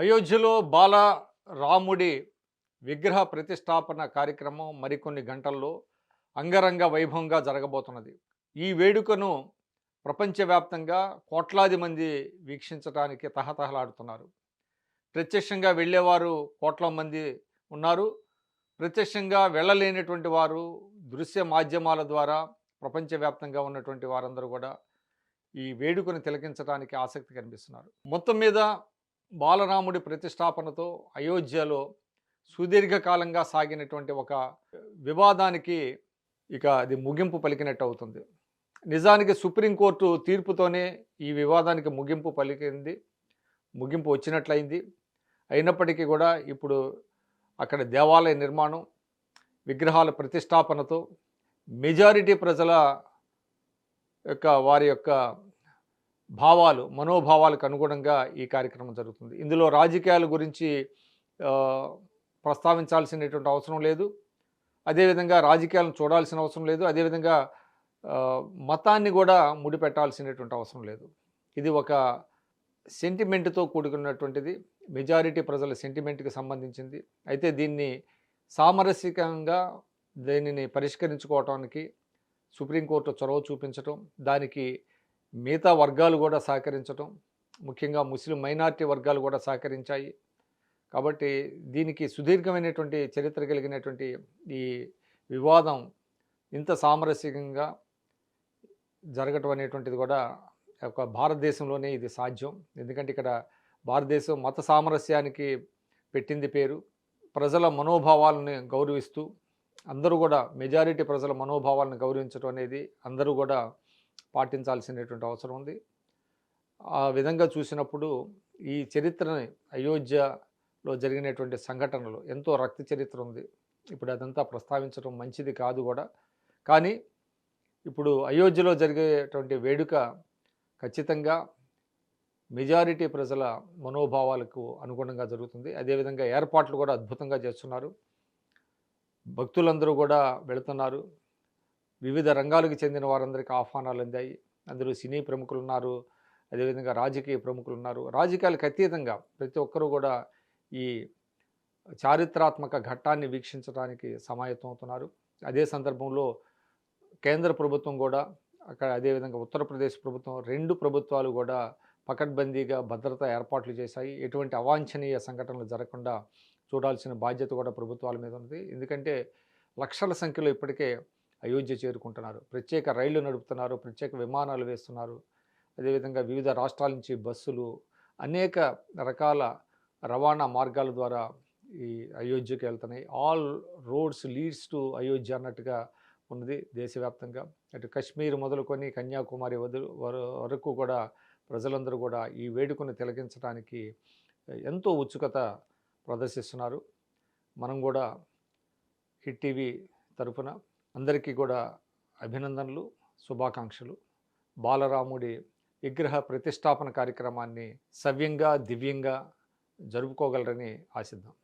అయోధ్యలో బాల రాముడి విగ్రహ ప్రతిష్టాపన కార్యక్రమం మరికొన్ని గంటల్లో అంగరంగ వైభవంగా జరగబోతున్నది. ఈ వేడుకను ప్రపంచవ్యాప్తంగా కోట్లాది మంది వీక్షించడానికి తహతహలాడుతున్నారు. ప్రత్యక్షంగా వెళ్ళేవారు కోట్ల మంది ఉన్నారు. ప్రత్యక్షంగా వెళ్ళలేనటువంటి వారు దృశ్య మాధ్యమాల ద్వారా ప్రపంచవ్యాప్తంగా ఉన్నటువంటి వారందరూ కూడా ఈ వేడుకను తిలకించడానికి ఆసక్తి కనిపిస్తున్నారు. మొత్తం మీద బాలరాముడి ప్రతిష్టాపనతో అయోధ్యలో సుదీర్ఘకాలంగా సాగినటువంటి ఒక వివాదానికి ఇక అది ముగింపు పలికినట్టు అవుతుంది. నిజానికి సుప్రీంకోర్టు తీర్పుతోనే ఈ వివాదానికి ముగింపు పలికింది ముగింపు వచ్చినట్లయింది. అయినప్పటికీ కూడా ఇప్పుడు అక్కడ దేవాలయ నిర్మాణం విగ్రహాల ప్రతిష్టాపనతో మెజారిటీ ప్రజల యొక్క వారి యొక్క భావాలు మనోభావాలకు అనుగుణంగా ఈ కార్యక్రమం జరుగుతుంది. ఇందులో రాజకీయాల గురించి ప్రస్తావించాల్సినటువంటి అవసరం లేదు. అదేవిధంగా రాజకీయాలను చూడాల్సిన అవసరం లేదు. అదేవిధంగా మతాన్ని కూడా ముడిపెట్టాల్సినటువంటి అవసరం లేదు. ఇది ఒక సెంటిమెంట్తో కూడుకున్నటువంటిది. మెజారిటీ ప్రజల సెంటిమెంట్కి సంబంధించింది. అయితే దీన్ని సామరస్యకంగా దీనిని పరిష్కరించుకోవటానికి సుప్రీంకోర్టు చొరవ చూపించటం దానికి మిగతా వర్గాలు కూడా సహకరించటం ముఖ్యంగా ముస్లిం మైనారిటీ వర్గాలు కూడా సహకరించాయి. కాబట్టి దీనికి సుదీర్ఘమైనటువంటి చరిత్ర కలిగినటువంటి ఈ వివాదం ఇంత సామరస్యంగా జరగటం అనేటువంటిది కూడా ఒక భారతదేశంలోనే ఇది సాధ్యం. ఎందుకంటే ఇక్కడ భారతదేశం మత సామరస్యానికి పెట్టింది పేరు. ప్రజల మనోభావాలను గౌరవిస్తూ అందరూ కూడా మెజారిటీ ప్రజల మనోభావాలను గౌరవించడం అనేది అందరూ కూడా పాటించాల్సినటువంటి అవసరం ఉంది. ఆ విధంగా చూసినప్పుడు ఈ చరిత్రని అయోధ్యలో జరిగినటువంటి సంఘటనలు ఎంతో రక్త చరిత్ర ఉంది. ఇప్పుడు అదంతా ప్రస్తావించడం మంచిది కాదు కూడా. కానీ ఇప్పుడు అయోధ్యలో జరిగేటువంటి వేడుక ఖచ్చితంగా మెజారిటీ ప్రజల మనోభావాలకు అనుగుణంగా జరుగుతుంది. అదేవిధంగా ఏర్పాట్లు కూడా అద్భుతంగా చేస్తున్నారు. భక్తులందరూ కూడా వెళుతున్నారు. వివిధ రంగాలకు చెందిన వారందరికీ ఆహ్వానాలు అందాయి. అందులో సినీ ప్రముఖులు ఉన్నారు అదేవిధంగా రాజకీయ ప్రముఖులు ఉన్నారు రాజకీయాలకు అతీతంగా ప్రతి ఒక్కరూ కూడా ఈ చారిత్రాత్మక ఘట్టాన్ని వీక్షించడానికి సమాయత్తం అవుతున్నారు. అదే సందర్భంలో కేంద్ర ప్రభుత్వం కూడా అక్కడ అదేవిధంగా ఉత్తరప్రదేశ్ ప్రభుత్వం రెండు ప్రభుత్వాలు కూడా పకడ్బందీగా భద్రతా ఏర్పాట్లు చేశాయి. ఎటువంటి అవాంఛనీయ సంఘటనలు జరగకుండా చూడాల్సిన బాధ్యత కూడా ప్రభుత్వాల మీద ఉంది ఎందుకంటే లక్షల సంఖ్యలో ఇప్పటికే అయోధ్య చేరుకుంటున్నారు. ప్రత్యేక రైళ్ళు నడుపుతున్నారు. ప్రత్యేక విమానాలు వేస్తున్నారు. అదేవిధంగా వివిధ రాష్ట్రాల నుంచి బస్సులు అనేక రకాల రవాణా మార్గాల ద్వారా ఈ అయోధ్యకి వెళ్తున్నాయి. All roads leads to Ayodhya అన్నట్టుగా ఉన్నది దేశవ్యాప్తంగా. అటు కశ్మీర్ మొదలుకొని కన్యాకుమారి వదులు వరకు కూడా ప్రజలందరూ కూడా ఈ వేడుకను తిలకించడానికి ఎంతో ఉత్సుకత ప్రదర్శిస్తున్నారు. మనం కూడా హిట్ టీవీ తరఫున అందరికీ కూడా అభినందనలు శుభాకాంక్షలు. బాలరాముడి విగ్రహ ప్రతిష్టాపన కార్యక్రమాన్ని సవ్యంగా దివ్యంగా జరుపుకోగలరని ఆశిద్దాం.